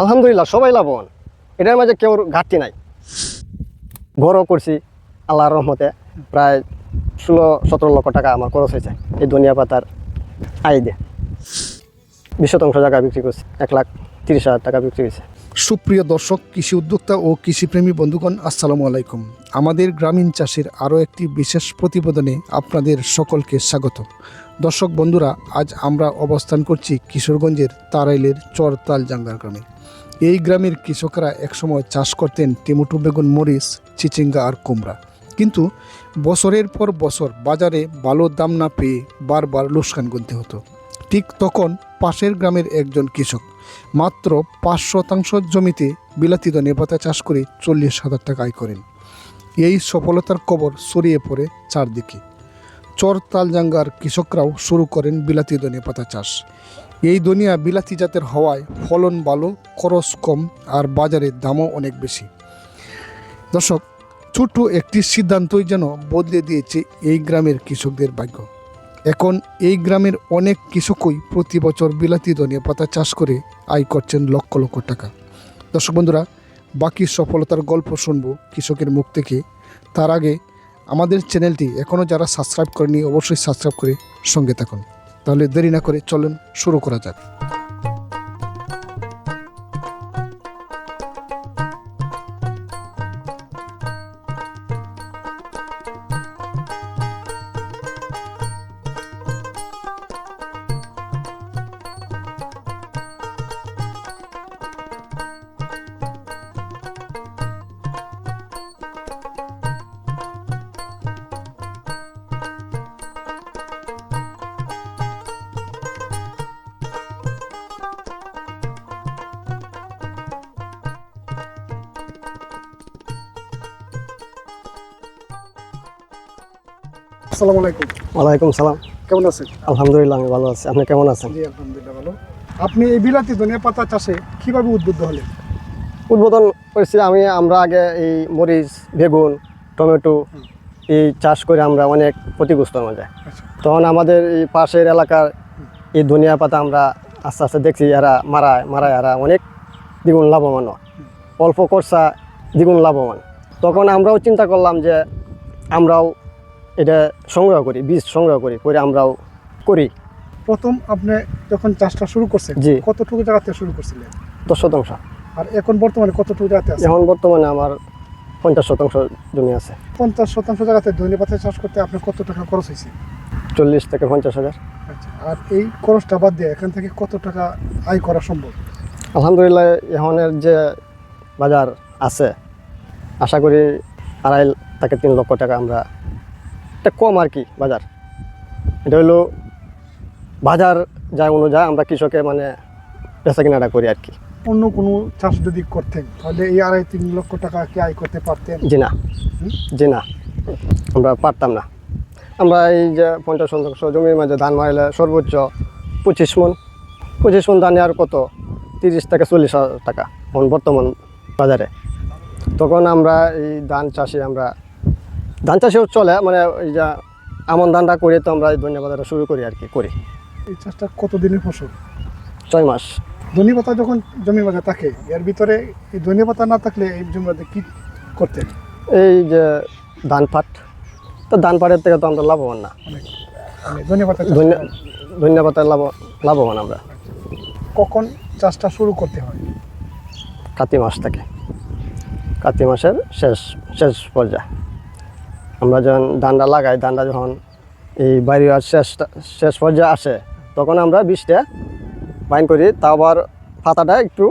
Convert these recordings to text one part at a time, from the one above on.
আলহামদুলিল্লাহ, সবাই লাভবান। এটার মাঝে কেউ ঘাটতি নাই। বড় করছি আল্লাহর রহমতে প্রায় ষোলো, সতেরো লক্ষ টাকা আমার খরচ হয়েছে এই ধনিয়া পাতার আয় দিয়ে। বিশ শতাংশ জায়গা বিক্রি করছি, এক লাখ তিরিশ হাজার টাকা বিক্রি হয়েছে। সুপ্রিয় দর্শক, কৃষি উদ্যোক্তা ও কৃষিপ্রেমী বন্ধুগণ, আসসালামু আলাইকুম। আমাদের গ্রামীণ চাষের আরও একটি বিশেষ প্রতিবেদনে আপনাদের সকলকে স্বাগত। দর্শক বন্ধুরা, আজ আমরা অবস্থান করছি কিশোরগঞ্জের তারাইলের চর তালজাঙ্গার গ্রামে। এই গ্রামের কৃষকরা একসময় চাষ করতেন টেমুটু বেগুন, মরিচ, চিচিঙ্গা আর কুমড়া। কিন্তু বছরের পর বছর বাজারে ভালো দাম না পেয়ে বারবার লোকসান গুনতে হতো। ঠিক তখন পাশের গ্রামের একজন কৃষক মাত্র পাঁচ শতাংশ জমিতে বিলাতি ধনে পাতা চাষ করে চল্লিশ হাজার টাকা আয় করেন। এই সফলতার কবর ছড়িয়ে পড়ে চারদিকে। চর তালজাঙ্গার কৃষকরাও শুরু করেন বিলাতি ধনে পাতা চাষ। এই দুনিয়া বিলাতি জাতের হওয়ায় ফলন ভালো, খরচ কম আর বাজারের দামও অনেক বেশি। দর্শক, ছোট্ট একটি সিদ্ধান্তই যেন বদলে দিয়েছে এই গ্রামের কৃষকদের ভাগ্য। এখন এই গ্রামের অনেক কৃষকই প্রতি বছর বিলাতি ধনিয়া পাতা চাষ করে আয় করছেন লক্ষ লক্ষ টাকা। দর্শক বন্ধুরা, বাকি সফলতার গল্প শুনব কৃষকের মুখ থেকে। তার আগে আমাদের চ্যানেলটি এখনও যারা সাবস্ক্রাইব করেনি, অবশ্যই সাবস্ক্রাইব করে সঙ্গে থাকুন। তাহলে দেরি না করে চলুন, শুরু করা যাক। আসসালামু আলাইকুম। ওয়ালাইকুম সালাম। কেমন আছেন? আলহামদুলিল্লাহ আমি ভালো আছি। আপনি কেমন আছেন? জি আলহামদুলিল্লাহ ভালো। আপনি এই বিলাতি ধনিয়া পাতা চাষে কীভাবে উদ্বুদ্ধ হলেন? উদ্বোধন করেছি আমি আমরা আগে এই মরিচ বেগুন টমেটো এই চাষ করে আমরা অনেক ক্ষতিগ্রস্ত মধ্যে আচ্ছা। তখন আমাদের এই পাশের এলাকার এই ধনিয়া পাতা আমরা আস্তে আস্তে দেখছি এরা মারায় মারায় এরা অনেক দ্বিগুণ লাভবান। হয়। অল্প খরচা দ্বিগুণ লাভবান। তখন আমরাও চিন্তা করলাম যে আমরাও এটা সংগ্রহ করি বীজ সংগ্রহ করি করে আমরাও করি। প্রথম আপনি যখন চাষটা শুরু করছেন জি। কতটুকু জায়গাতে শুরু করছিলেন? দশ শতাংশ। আর এখন বর্তমানে কতটুকু জায়গাতে আছে? এখন বর্তমানে আমার পঞ্চাশ শতাংশ জমি আছে। পঞ্চাশ শতাংশ জায়গাতে ধনিয়া পাতা চাষ করতে আপনার কত টাকা খরচ হয়েছে? চল্লিশ থেকে পঞ্চাশ হাজার। আচ্ছা আর এই খরচটা বাদ দিয়ে এখান থেকে কত টাকা আয় করা সম্ভব? আলহামদুলিল্লাহ এখনের যে বাজার আছে আশা করি আড়াই থেকে তিন লক্ষ টাকা আমরা এটা কম আর কি বাজার। এটা হলো বাজার যা অনুযায়ী আমরা কৃষকে মানে বেচা কিনাটা করি আর কি। অন্য কোনো চাষ যদি করতেন তাহলে এই আড়াই তিন লক্ষ টাকা কি আয় করতে পারতেন? জি না? জি না। আমরা পারতাম না। আমরা এই যে পঞ্চাশ শতাংশ জমির মাঝে ধান মারলে সর্বোচ্চ পঁচিশ মন। পঁচিশ মন ধানে আর কত? তিরিশ থেকে চল্লিশ হাজার টাকা এখন বর্তমান বাজারে। তখন আমরা এই ধান চাষে আমরা ধান চাষেও চলে মানে এই যে আমন ধানটা করে তো আমরা এই ধনিয়া বাজারটা শুরু করি আর কি করি। এই চাষটা কত দিনের ফসল? ছয় মাস। ধনিয়া পাতা যখন জমি মাঝে থাকে এর ভিতরে এই ধনিয়া পাতা না থাকলে এই জমি মাঝে কি করতেন? এই যে ধান পাট তো ধান পাটের থেকে তো আমরা লাভবান না। অনেক মানে ধনিয়া পাতা লাভ লাভবান আমরা। কখন চাষটা শুরু করতে হয়? কাতি মাস থেকে। কাতি মাসের শেষ শেষ পর্যায়ে। আমরা যখন ধানটা লাগাই ধানটা যখন এই বাড়ি শেষ শেষ পর্যায়ে আসে, তখন আমরা বীজটা বাইন করি, তা আবার পাতাটা একটু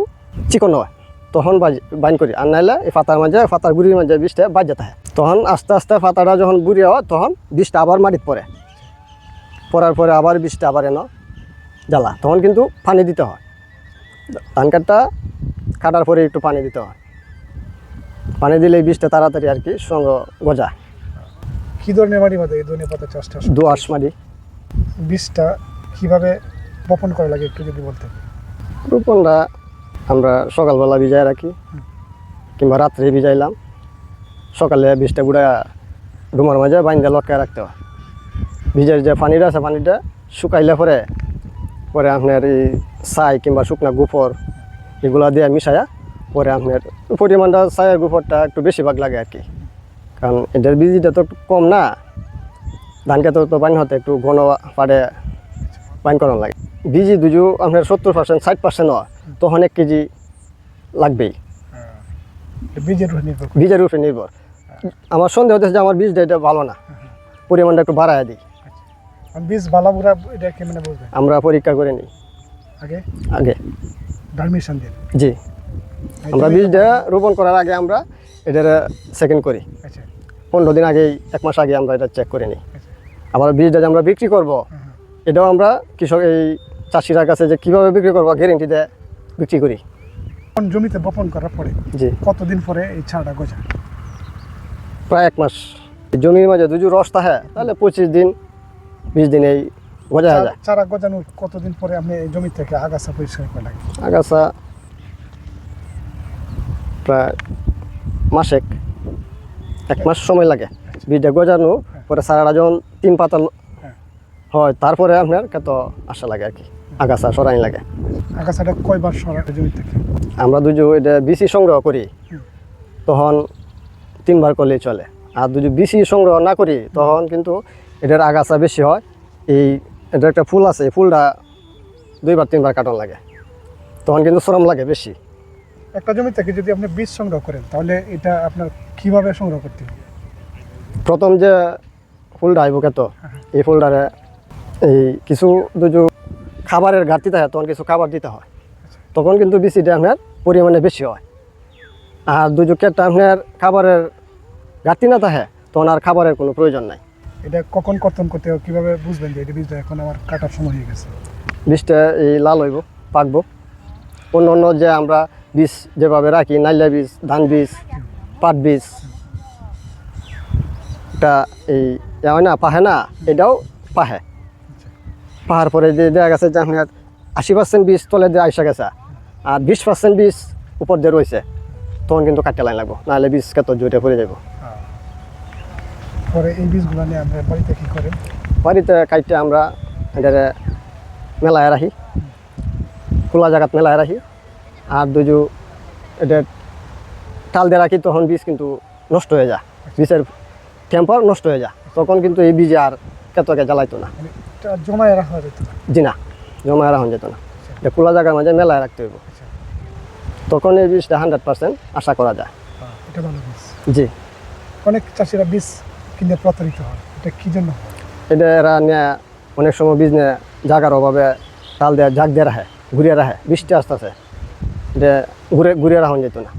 চিকন হয়। তখন বাইন করি। আর নাইলে এই পাতার মাঝে, পাতার গুড়ির মাঝে বীজটা বাজে থাকে তখন আস্তে আস্তে পাতাটা যখন বুড়ি হয়, তখন বীজটা আবার মাটিত পড়ে। পড়ার পরে আবার বীজটা আবার এনো জ্বালা। তখন কিন্তু পানি দিতে হয়। ধান কাঠটা কাটার পরে একটু পানি দিতে হয়। পানি দিলে বীজটা তাড়াতাড়ি আর কি সঙ্গ গজা কি ধরনের মাটি মাঝে এই ধনিয়া পাতা চাষটা দোয়াশ মাটি। বীজটা কীভাবে বপন করা লাগে একটু যদি বলতেন? রোপণটা আমরা সকালবেলা ভিজাই রাখি কিংবা রাত্রে ভিজাইলাম। সকালে বীজটা গুঁড়া ডুমার মাঝে বাইন্দা লটকায় রাখতে হয়। ভিজের যে পানিটা আছে পানিটা শুকাইলে পরে পরে আপনার এই ছাই কিংবা শুকনা গোবর এগুলা দিয়ে মিশায়া পরে আপনার পরিমাণটা চায়ের গুফরটা একটু বেশিরভাগ লাগে আর কি। কারণ এটার বিজিটা তো একটু কম না। ধান খেতে তো পানি হতে একটু ঘন পাড়ে পানি করানো লাগে। বিজি দুজু আপনার সত্তর পার্সেন্ট ষাট পার্সেন্ট হয় তখন এক কেজি লাগবেই। বীজের নির্ভর বীজের উপরে নির্ভর। আমার সন্দেহ হচ্ছে যে আমার বীজটা এটা ভালো না। পরিমাণটা একটু বাড়ায় দিই। আর বীজ বালাবুরা এটা কেমনে বুঝবেন আমরা পরীক্ষা করে নিই। আগে? আগে। ডারমিশন দিন জি। আমরা বীজটা রোপণ করার আগে আমরা এটার সেকেন্ড করি। আচ্ছা। পনেরো দিন আগেই এক মাস আগে আমরা এটা চেক করে নিই। আচ্ছা। আবার বীজটা যে আমরা বিক্রি করব এটাও আমরা কৃষক এই চাষিরা কাছে যে কীভাবে বিক্রি করব গ্যারেন্টি দিয়ে বিক্রি করি। কোন জমিতে বপন করার পরে জি। কতদিন পরে এই ছাড়াটা গজা? প্রায় এক মাস। জমির মাঝে দুজু রস থাকে তাহলে পঁচিশ দিন বিশ দিন এই গজা হয়ে যায়। চারা- চারা গজানোর কতদিন পরে আপনি এই জমি থেকে আগাছা পরিষ্কার করে লাগে আগাছা প্রায় মাসেক এক মাস সময় লাগে। বীজটা গজানো পরে সারাটা যখন তিন পাতা হ্যাঁ। তারপরে আপনার কত আশা লাগে আর কি আগাছা সরাই লাগে। আগাছাটা কয়বার সরা জমি থেকে? আমরা দুজো এটা বিসি সংগ্রহ করি তখন তিনবার করলেই চলে। আর দুজো বিসি সংগ্রহ না করি তখন কিন্তু এটার আগাছা বেশি হয়। এই এটার একটা ফুল আছে এই ফুলটা দুইবার তিনবার কাটন লাগে। তখন কিন্তু শ্রম লাগে বেশি। একটা জমি থেকে যদি আপনি বীজ সংগ্রহ করেন তাহলে এটা আপনার কীভাবে সংগ্রহ করতে হবে? প্রথম যে ফুলটা আইব কত এই ফুলটারে এই কিছু দুজো খাবারের ঘাটতি থাকে তখন কিছু খাবার দিতে হয়। তখন কিন্তু বিচিটা আপনার পরিমাণে বেশি হয়। আর দুজো কেটটা আপনার খাবারের ঘাটতি না থাকে তখন আর খাবারের কোনো প্রয়োজন নাই। এটা কখন কর্তন করতে হবে কীভাবে বুঝবেন যে এটা বীজটা এখন আমার কাটার সময় হয়ে গেছে? বীজটা এই লাল হইব পাকবো। অন্য অন্য যে আমরা বীজ যেভাবে রাখি নাইলা বীজ ধান বীজ পাট বীজ এটা এই হয় না পাহে না এটাও পাহে। পাহাড় পরে যে দেখা গেছে যে আপনার আশি পার্সেন্ট বীজ তলে দিয়ে আইসা গেছে আর বিশ পার্সেন্ট বীজ উপর দিয়ে রয়েছে তখন কিন্তু কাটতে লাইন লাগবো নাহলে বীজ কত জুটে পড়ে যাব পরে এই বীজগুলো নিয়ে আমরা বাড়িতে কি করেন? বাড়িতে কাইটে আমরা এটারে মেলায় রাখি খোলা জায়গাত মেলায় রাখি। আর দুজু এটা টাল দিয়ে রাখি তখন বীজ কিন্তু নষ্ট হয়ে যায়। বীজের টেম্পার নষ্ট হয়ে যায়। তখন কিন্তু এই বীজ আর কেতকে জ্বালাইতো না। মানে জমায় রাখা যেত জি না জমায় রাখুন যেত না। এটা খোলা জায়গার মাঝে মেলায় রাখতে হইব। আচ্ছা। তখন এই বীজটা হান্ড্রেড পার্সেন্ট আশা করা যায়। হ্যাঁ, এটা ভালো বীজ। জি। অনেক চাষিরা বীজ কিনে প্রতারিত হয়। এটা কি জন্য এটা এরা নিয়ে অনেক সময় বীজ নিয়ে জাগার অভাবে টাল দিয়ে ঝাঁক দিয়ে রাখে ঘুরিয়ে রাখে। বৃষ্টি আস্তে আসতেছে। এটা ঘুরে ঘুরে রাখুন যেত না।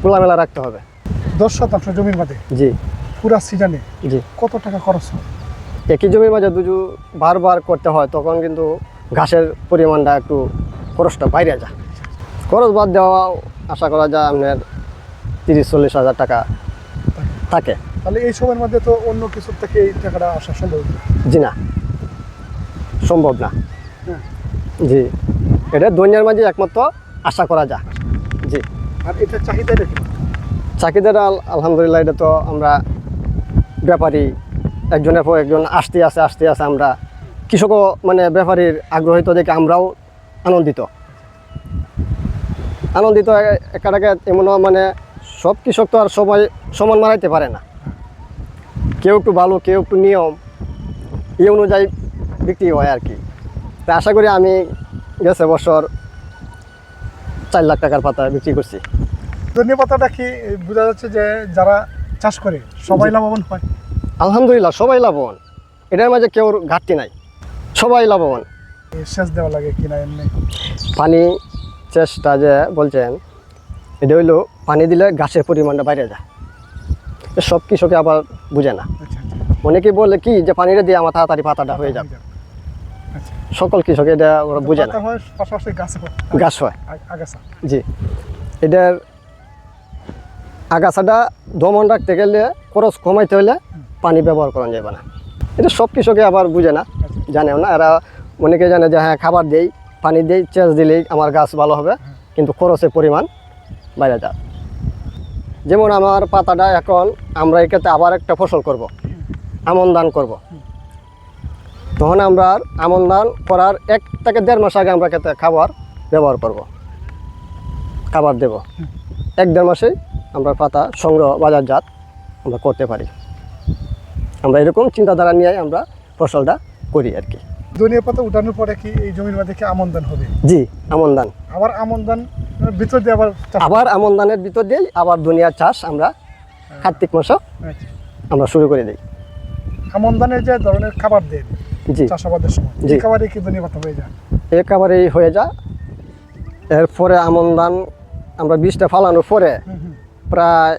খোলামেলা রাখতে হবে। দশ শতাংশ জমির মধ্যে জি। পুরা সিজনে জি। কত টাকা খরচ হয়? একই জমির মাঝে দুজু বারবার করতে হয় তখন কিন্তু ঘাসের পরিমাণটা একটু খরচটা বাইরে যায়। খরচ বাদ দেওয়া আশা করা যায় আপনার তিরিশ চল্লিশ হাজার টাকা থাকে। তাহলে এই সময়ের মধ্যে তো অন্য কিছুর থেকে এই টাকাটা আসা সম্ভব জি না। সম্ভব না। হ্যাঁ। জি। এটা দুনিয়ার মাঝে একমাত্র আশা করা যায়। জি। আর এটা চাহিদাটা কি? আল- আলহামদুলিল্লাহ এটা তো আমরা ব্যাপারী একজনের পর একজন আসতে আসে আসতে আসে আমরা কৃষকও মানে ব্যাপারীর আগ্রহিত দেখে আমরাও আনন্দিত। আনন্দিত একাটাকে এমনও মানে সব কৃষক তো আর সবাই সমান মারাইতে পারে না। কেউ একটু ভালো কেউ একটু নিয়ম এই অনুযায়ী বিক্রি হয় আর কি। তা আশা করি আমি গেছে বছর চার লাখ টাকার পাতা বিক্রি করছি। ধনিয়া পাতাটা কি বোঝা যাচ্ছে যে যারা চাষ করে সবাই লাভবান হয়? আলহামদুলিল্লাহ সবাই লাভবান। এটার মাঝে কেউ ঘাটতি নাই। সবাই লাভবান। সেচ দেওয়া লাগে কিনা এমনি? পানি চেষ্টা যে বলছেন এটা হইল পানি দিলে গাছের পরিমাণটা বাইরে যায়। সব কৃষকে আবার বুঝে না। আচ্ছা অনেকে বলে কি যে পানিটা দিয়ে আমার তাড়াতাড়ি পাতাটা হয়ে যাবে। আচ্ছা সকল কৃষক এটা ওরা বুঝে না। পাশাপাশি গাছ হয়। আগাছা। জি। এটার আগাছাটা দমন রাখতে গেলে খরচ কমাইতে হলে পানি ব্যবহার করা যাবে না। এটা সব কৃষকে আবার বুঝে না জানেও না। এরা অনেকে জানে যে হ্যাঁ খাবার দেই পানি দেই চেঁচ দিলেই আমার গাছ ভালো হবে কিন্তু খরচের পরিমাণ বাইরে যায় যেমন আমার পাতাটা এখন আমরা এক্ষেত্রে আবার একটা ফসল করব আমন দান করব। তখন আমরা আর আমন ধান করার এক থেকে দেড় মাস আগে আমরা ক্ষেত্রে খাবার ব্যবহার করব। খাবার দেব। এক দেড় মাসেই আমরা পাতা সংগ্রহ বাজারজাত আমরা করতে পারি। আমরা এরকম চিন্তাধারা নিয়ে আমরা ফসলটা করি আর কি। ধনিয়া পাতা উঠানোর পরে কি এই জমির মধ্যে কি আমন ধান হবে? জি আমন ধান আবার আমন ধান ভিতর দিয়ে আবার আবার আমন ধানের ভিতর দিয়েই আবার দুনিয়ার চাষ আমরা কার্তিক মাসে আচ্ছা। আমরা শুরু করে দিই। আমন ধানের যে ধরনের খাবার দেন জি। চাষাবাদের সময়। কি ধনিয়া হয়ে যায়। একেবারেই হয়ে যা এরপরে আমন ধান আমরা বীজটা ফালানোর পরে। প্রায়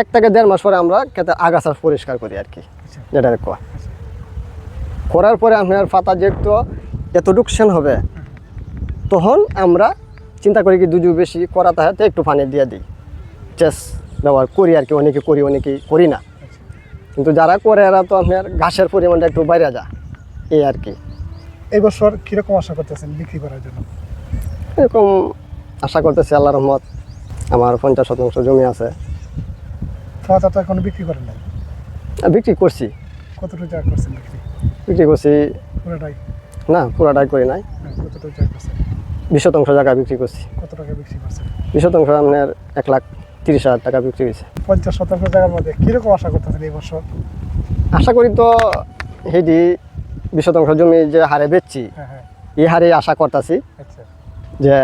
এক থেকে দেড় মাস পরে আমরা খেতে আগাছা পরিষ্কার করি আর কি। আচ্ছা। যেটা কোয়া। করার পরে আপনার পাতা যেহেতু এত সেন হবে তখন আমরা চিন্তা করি কি দুজু বেশি করা তাহাতে একটু পানি দিয়ে দিই। চেস ব্যবহার করি আর কি অনেকে করি অনেকেই করি না। কিন্তু যারা করে এরা তো আপনার ঘাসের পরিমাণটা একটু বাইরে যা এই আর কি। এই বছর কীরকম আশা করতেছেন বিক্রি করার জন্য? এরকম আশা করতেছি আল্লাহ রহমত আমার পঞ্চাশ শতাংশ জমি আছে। পাতা তো এখন বিক্রি করেন নাই? বিক্রি করছি। কতটুকু জায়গা করছেন বিক্রি? বিক্রি করছি পুরোটাই? না পুরাটাই করি নাই। কতটুকু জায়গা করছেন? বিশ শতাংশ জায়গা বিক্রি করছি। কত টাকা বিক্রি করছেন? বিশ শতাংশ আপনার এক লাখ তিরিশ হাজার টাকা বিক্রি হয়েছে। পঞ্চাশ শতাংশ জায়গার মধ্যে কীরকম আশা করতেছেন এই বছর? আশা করি তো হেডি বিশ শতাংশ জমি যে হারে বেচছি হ্যাঁ হ্যাঁ। এই হারে আশা করতেছি আচ্ছা। যে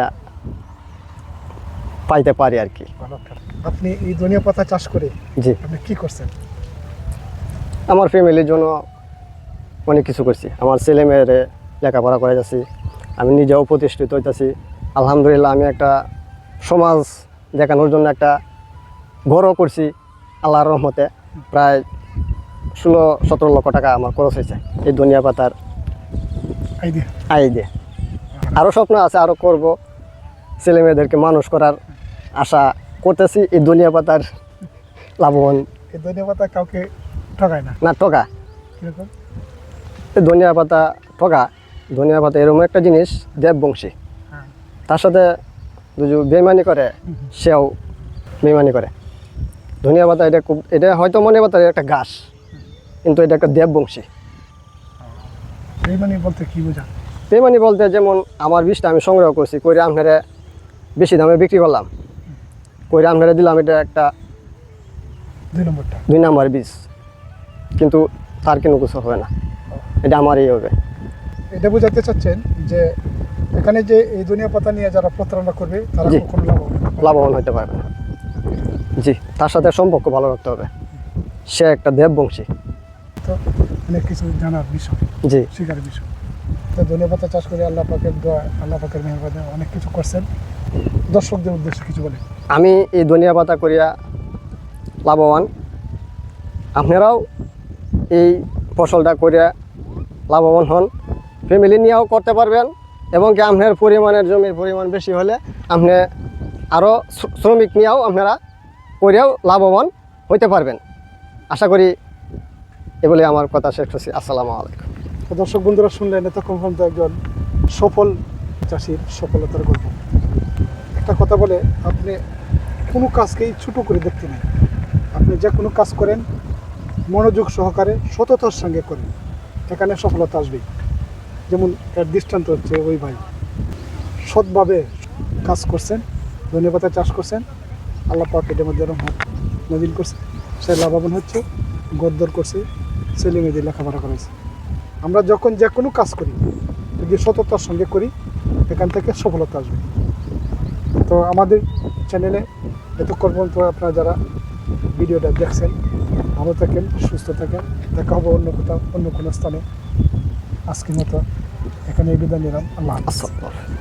পাইতে পারি আর কি। আপনি এই ধনিয়া পাতা চাষ করে জি। আপনি কি করছেন? আমার ফ্যামিলির জন্য অনেক কিছু করছি। আমার ছেলে মেয়েরে লেখাপড়া করে যাচ্ছি আমি নিজেও প্রতিষ্ঠিত হইতেছি। আলহামদুলিল্লাহ আমি একটা সমাজ দেখানোর জন্য একটা ঘরও করছি আল্লাহর রহমতে। প্রায় ষোলো সতেরো লক্ষ টাকা আমার খরচ হয়েছে। এই ধনিয়া পাতার আয় দিয়ে আরও স্বপ্ন আছে আরও করব। ছেলে মেয়েদেরকে মানুষ করার আশা করতেছি এই ধনিয়া পাতার লাভবান। এই ধনিয়া পাতা কাউকে ঠকায় না? না টকা কীরকম? এই ধনিয়া পাতা ঠকা। ধনিয়া পাতা এরকম একটা জিনিস দেববংশী। হ্যাঁ। তার সাথে দুজু বেমানি করে সেও বেমানি করে। ধনিয়া পাতা এটা খুব এটা হয়তো মনে পাতা একটা ঘাস। কিন্তু এটা একটা দেববংশী বেইমানি বলতে কি বোঝা বেমানি বলতে যেমন আমার বীজটা আমি সংগ্রহ করছি কইরে আপনারা বেশি দামে বিক্রি করলাম। কইরে আপনারা দিলাম এটা একটা দুই নম্বরটা। দুই নাম্বার বীজ। কিন্তু তার কোনো কিছু হবে না। এটা আমারই হবে। এটা বোঝাতে চাচ্ছেন যে এখানে যে এই দুনিয়া পাতা নিয়ে যারা প্রতারণা করবে তারা। কখনো লাভ লাভবান হতে পারবে না। জি তার সাথে সম্পর্ক ভালো রাখতে হবে। সে একটা দেববংশী তো অনেক কিছু জানার বিষয় জি। শিকার বিষয়। তো ধনিয়া পাতা চাষ করে আল্লাহ পাকের দোয়া আল্লাহ পাকের মেহরবানি অনেক কিছু করছেন। দর্শকদের উদ্দেশ্যে কিছু বলে আমি এই ধনিয়া পাতা করিয়া লাভবান। আপনারাও এই ফসলটা করিয়া লাভবান হন। ফ্যামিলি নিয়েও করতে পারবেন এবং কি আপনার পরিমাণের জমির পরিমাণ বেশি হলে আপনি আরও শ্রমিক নিয়েও আপনারা করিয়াও লাভবান হইতে পারবেন। আশা করি এগুলি আমার কথা শেষ করছি। আসসালামু আলাইকুম। দর্শক বন্ধুরা শুনলেন, এতক্ষণ পর্যন্ত একজন সফল চাষির সফলতার গল্প। একটা কথা বলে, আপনি কোনো কাজকেই ছোটো করে দেখতে নেই। আপনি যে কোনো কাজ করেন, মনোযোগ সহকারে, সততার সঙ্গে করেন। এখানে সফলতা আসবেই। যেমন এর দৃষ্টান্ত হচ্ছে ওই ভাই। সৎভাবে কাজ করছেন ধন্যবাদ চাষ করছেন, আল্লাহ পাক মধ্যে রহমত নদীন করছে সে লাভবান হচ্ছে, গদ্দর করছে ছেলে মেয়েদের লেখাপড়া করেছে আমরা যখন যে কোনো কাজ করি যদি সততার সঙ্গে করি, এখান থেকে সফলতা আসবে। তো আমাদের চ্যানেলে এতক্ষণ পর্যন্ত আপনারা যারা ভিডিওটা দেখছেন, ভালো থাকেন, সুস্থ থাকেন, দেখা হবে অন্য কোথাও, অন্য কোনো স্থানে। আজকের মতো এখানে বিদায় নিলাম। আল্লাহ। আসসালামু আলাইকুম